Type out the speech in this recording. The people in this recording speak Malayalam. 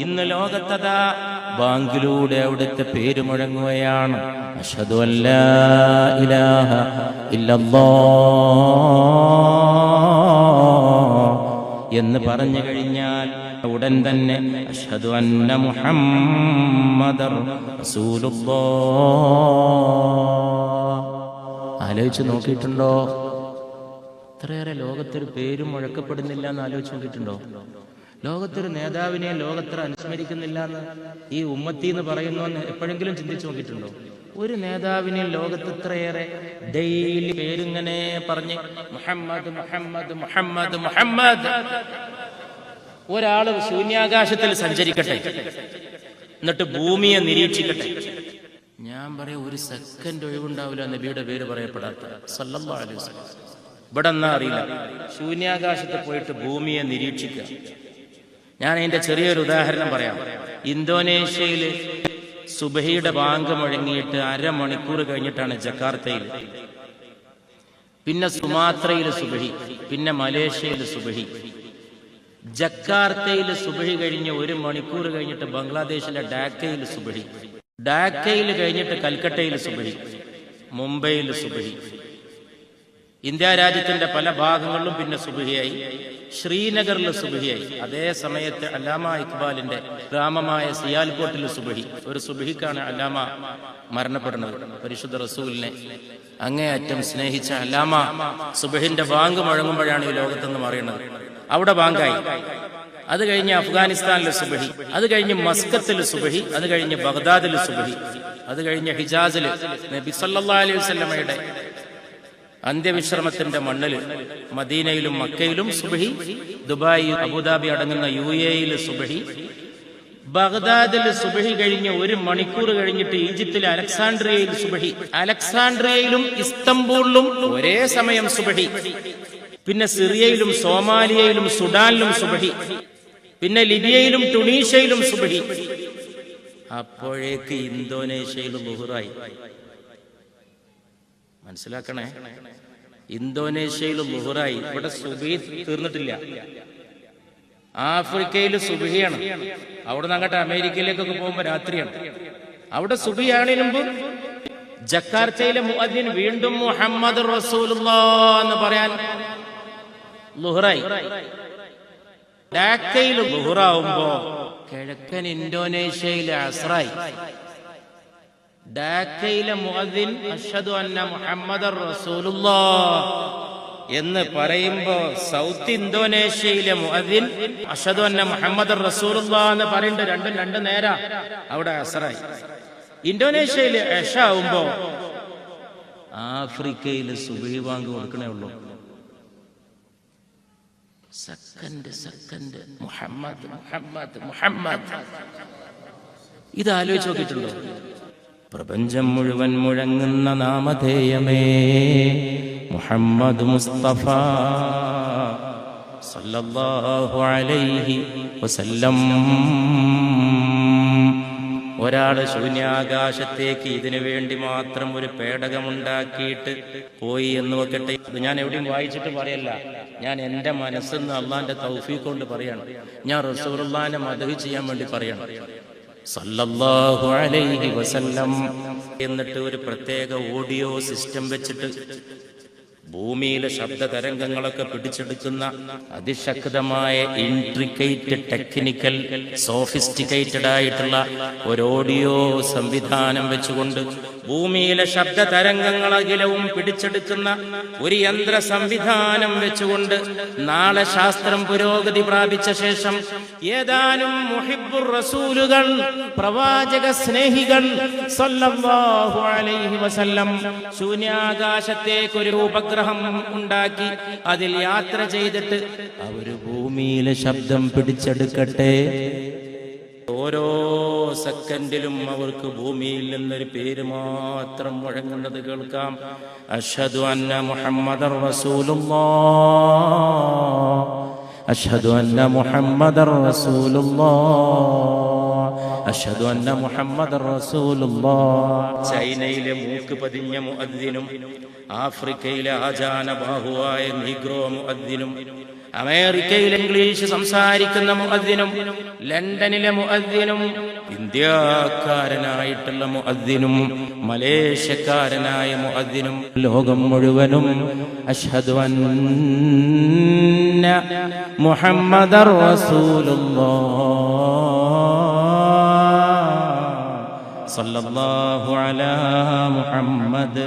ഇന്ന് ലോകത്തതാ. ബാങ്കിലൂടെ അവിടുത്തെ പേര് മുഴങ്ങുകയാണ്. എന്ന് പറഞ്ഞു കഴിഞ്ഞാൽ ഉടൻ തന്നെ അന്ന ആലോചിച്ച് നോക്കിയിട്ടുണ്ടോ? ഇത്രയേറെ ലോകത്തൊരു പേരും മുഴക്കപ്പെടുന്നില്ല എന്ന് ആലോചിച്ച് നോക്കിയിട്ടുണ്ടോ? ലോകത്തൊരു നേതാവിനെ ലോകത്ര അനുസ്മരിക്കുന്നില്ല എന്ന് ഈ ഉമ്മത്തി എന്ന് പറയുന്നു എന്ന് എപ്പോഴെങ്കിലും ചിന്തിച്ചു നോക്കിയിട്ടുണ്ടോ? ഒരു നേതാവിനെ ലോകത്ത് ഇത്രയേറെ ഡെയിലി പേരിങ്ങനെ പറഞ്ഞ് മുഹമ്മദ് മുഹമ്മദ് മുഹമ്മദ് മുഹമ്മദ്. ഒരാൾ ശൂന്യാകാശത്തിൽ സഞ്ചരിക്കട്ടെ. എന്നിട്ട് ഭൂമിയെ നിരീക്ഷിക്കട്ടെ. ഞാൻ പറയാം ഒരു സെക്കൻഡ് ഒഴിവുണ്ടാവില്ല നബിയുടെ പേര് പറയപ്പെടാത്ത. സല്ലല്ലാഹു അലൈഹി വസല്ലം. ഇവിടെ എന്നാ അറിയില്ല. ശൂന്യാകാശത്ത് പോയിട്ട് ഭൂമിയെ നിരീക്ഷിക്കുക. ഞാൻ അതിന്റെ ചെറിയൊരു ഉദാഹരണം പറയാം. ഇന്തോനേഷ്യയിൽ സുബഹിയുടെ ബാങ്ക് മുഴങ്ങിയിട്ട് അരമണിക്കൂർ കഴിഞ്ഞിട്ടാണ് ജക്കാർത്തയിൽ. പിന്നെ സുമാത്രയിൽ സുബഹി പിന്നെ മലേഷ്യയിൽ സുബഹി. ജക്കാർത്തയിൽ സുബഹി കഴിഞ്ഞ് ഒരു മണിക്കൂർ കഴിഞ്ഞിട്ട് ബംഗ്ലാദേശിലെ ഡാക്കയിൽ സുബഹി. ഡാക്കയിൽ കഴിഞ്ഞിട്ട് കൽക്കട്ടയിൽ സുബഹി. മുംബൈയിൽ സുബഹി. ഇന്ത്യ രാജ്യത്തിന്റെ പല ഭാഗങ്ങളിലും പിന്നെ സുബഹിയായി. ശ്രീനഗറിൽ സുബഹിയായി. അതേ സമയത്ത് അല്ലാമ ഇക്ബാലിന്റെ ഗ്രാമമായ സിയാൽകോട്ടിൽ സുബഹി. ഒരു സുബഹിക്കാണ് അല്ലാമ മരണപ്പെടുന്നത്. പരിശുദ്ധ റസൂലിനെ അങ്ങേയറ്റം സ്നേഹിച്ച അല്ലാമ സുബഹിന്റെ ബാങ്ക് മുഴങ്ങുമ്പോഴാണ് ഈ ലോകത്തെന്ന് പറയുന്നത് അവിടെ ബാങ്കായി. അത് കഴിഞ്ഞ് അഫ്ഗാനിസ്ഥാനിലെ സുബഹി. അത് കഴിഞ്ഞ് മസ്കത്തിൽ സുബഹി. അത് കഴിഞ്ഞ് ബഗ്ദാദിൽ സുബഹി. അത് കഴിഞ്ഞ് ഹിജാസിൽ നബി സല്ലാ അലൈഹി വസല്ലമയുടെ അന്ത്യവിശ്രമത്തിന്റെ മണ്ണിൽ മദീനയിലും മക്കയിലും സുബഹി ദുബായി അബുദാബി അടങ്ങുന്ന യു എയിൽ സുബഹി ബഗ്ദാദിൽ സുബഹി കഴിഞ്ഞ് ഒരു മണിക്കൂർ കഴിഞ്ഞിട്ട് ഈജിപ്തിലെ അലക്സാണ്ട്രിയയിൽ സുബഹി. അലക്സാണ്ട്രിയയിലും ഇസ്തംബൂളിലും ഒരേ സമയം സുബഹി. പിന്നെ സിറിയയിലും സോമാലിയയിലും സുഡാനിലും സുബഹി. പിന്നെ ലിബിയയിലും ടുണീഷ്യയിലും സുബഹി. അപ്പോഴേക്ക് ഇന്തോനേഷ്യയിലും ബുഹുറായി മനസ്സിലാക്കണേ? ഇന്തോനേഷ്യയിൽ ബുഹറായി ഇവിടെ സുബി തീർന്നിട്ടില്ല. ആഫ്രിക്കയിൽ സുബിയാണ് അവിടെ നിന്ന് അങ്ങോട്ട് അമേരിക്കയിലേക്കൊക്കെ പോകുമ്പോ രാത്രിയാണ്. അവിടെ സുബിയാണതിന് മുമ്പ് ജക്കാർത്തയിലെ മുഅദ്ദിൻ വീണ്ടും മുഹമ്മദ് എന്ന് പറയാൻ ഡാക്കയിൽ ലുഹറാവുമ്പോ കിഴക്കൻ ഇന്തോനേഷ്യയിലെ അസ്രായി. ഡാക്കയിലെ മുഅദ്ദിൻ അഷ്ഹദു അന്ന മുഹമ്മദ് എന്ന് പറയുമ്പോ സൗത്ത് ഇന്തോനേഷ്യയിലെ മുഅദ്ദിൻ അഷദു അന്ന മുഹമ്മദ് റസൂലുള്ളാഹ് എന്ന് പറയുന്നത് രണ്ടും രണ്ട് നേരാ. അവിടെ അസറായി. ഇന്തോനേഷ്യയിലെ എഷ ആവുമ്പോ ആഫ്രിക്കയിൽ സുബഹി ബാങ്ക് കൊടുക്കണേ ഉള്ളൂ. Second second Muhammad Muhammad Muhammad. ഇത് ആലോചിച്ച് നോക്കിയിട്ടുണ്ടോ? പ്രപഞ്ചം മുഴുവൻ മുഴങ്ങുന്ന നാമധേയമേ. മുഹമ്മദ് മുസ്തഫ സല്ലല്ലാഹു അലൈഹി വസല്ലം. ഒരാൾ ശൂന്യാകാശത്തേക്ക് ഇതിനു വേണ്ടി മാത്രം ഒരു പേടകമുണ്ടാക്കിയിട്ട് പോയി എന്ന് വെക്കട്ടെ. അത് ഞാൻ എവിടെയും വായിച്ചിട്ട് പറയല്ല. ഞാൻ എന്റെ നിന്ന് അള്ളാന്റെ തൗഫീഖ് കൊണ്ട് പറയണം. ഞാൻ റസൂറുല്ലാനെ മദഹി ചെയ്യാൻ വേണ്ടി പറയണം. സല്ലല്ലാഹു അലൈഹി വസല്ലം എന്നിട്ട് ഒരു പ്രത്യേക ഓഡിയോ സിസ്റ്റം വെച്ചിട്ട് ഭൂമിയിലെ ശബ്ദ തരംഗങ്ങളൊക്കെ പിടിച്ചെടുക്കുന്ന അതിശക്തമായ ഇൻട്രിക്കേറ്റ് ടെക്നിക്കൽ സോഫിസ്റ്റിക്കേറ്റഡ് ആയിട്ടുള്ള ഒരു ഓഡിയോ സംവിധാനം വെച്ചുകൊണ്ട് ഭൂമിയിലെ ശബ്ദ തരംഗങ്ങളകിലവും പിടിച്ചെടുക്കുന്ന ഒരു യന്ത്ര സംവിധാനം വെച്ചുകൊണ്ട് നാളെ ശാസ്ത്രം പുരോഗതി പ്രാപിച്ച ശേഷം ഏതാനും മുഹിബുർ റസൂലുകൾ പ്രവാചക സ്നേഹികൾ സല്ലല്ലാഹു അലൈഹി വസല്ലം ശൂന്യാകാശത്തേക്ക് ഒരു ഉപഗ്രഹം ഉണ്ടാക്കി അതിൽ യാത്ര ചെയ്തിട്ട് അവർ ഭൂമിയിലെ ശബ്ദം പിടിച്ചെടുക്കട്ടെ. ഓരോ സെക്കൻഡിലും അവർക്ക് ഭൂമിയിൽ നിന്നൊരു പേര് മാത്രം മുഴങ്ങുന്നത് കേൾക്കാം. അഷ്ഹദു അന്ന മുഹമ്മദർ റസൂലുള്ളാഹ്. അഷ്ഹദു അന്ന മുഹമ്മദർ റസൂലുള്ളാഹ്. അഷ്ഹദു അന്ന മുഹമ്മദർ റസൂലുള്ളാഹ്. ചൈനയിലെ മൂക്ക് പതിഞ്ഞ മുഅദ്ദിനും ആഫ്രിക്കയിലെ ആചാന ബാഹുവായ നീഗ്രോ മുഅദ്ദിനും അമേരിക്കയിൽ ഇംഗ്ലീഷ് സംസാരിക്കുന്ന മുഅദ്ദിനും ലണ്ടനിലെ മുഅദ്ദിനും ഇന്ത്യക്കാരനായിട്ടുള്ള മുഅദ്ദിനും മലേഷ്യക്കാരനായ മുഅദ്ദിനും ലോകം മുഴുവനും അഷ്ഹദു അന്ന മുഹമ്മദർ റസൂലുള്ളാഹ്. സ്വല്ലല്ലാഹു അലാ മുഹമ്മദ്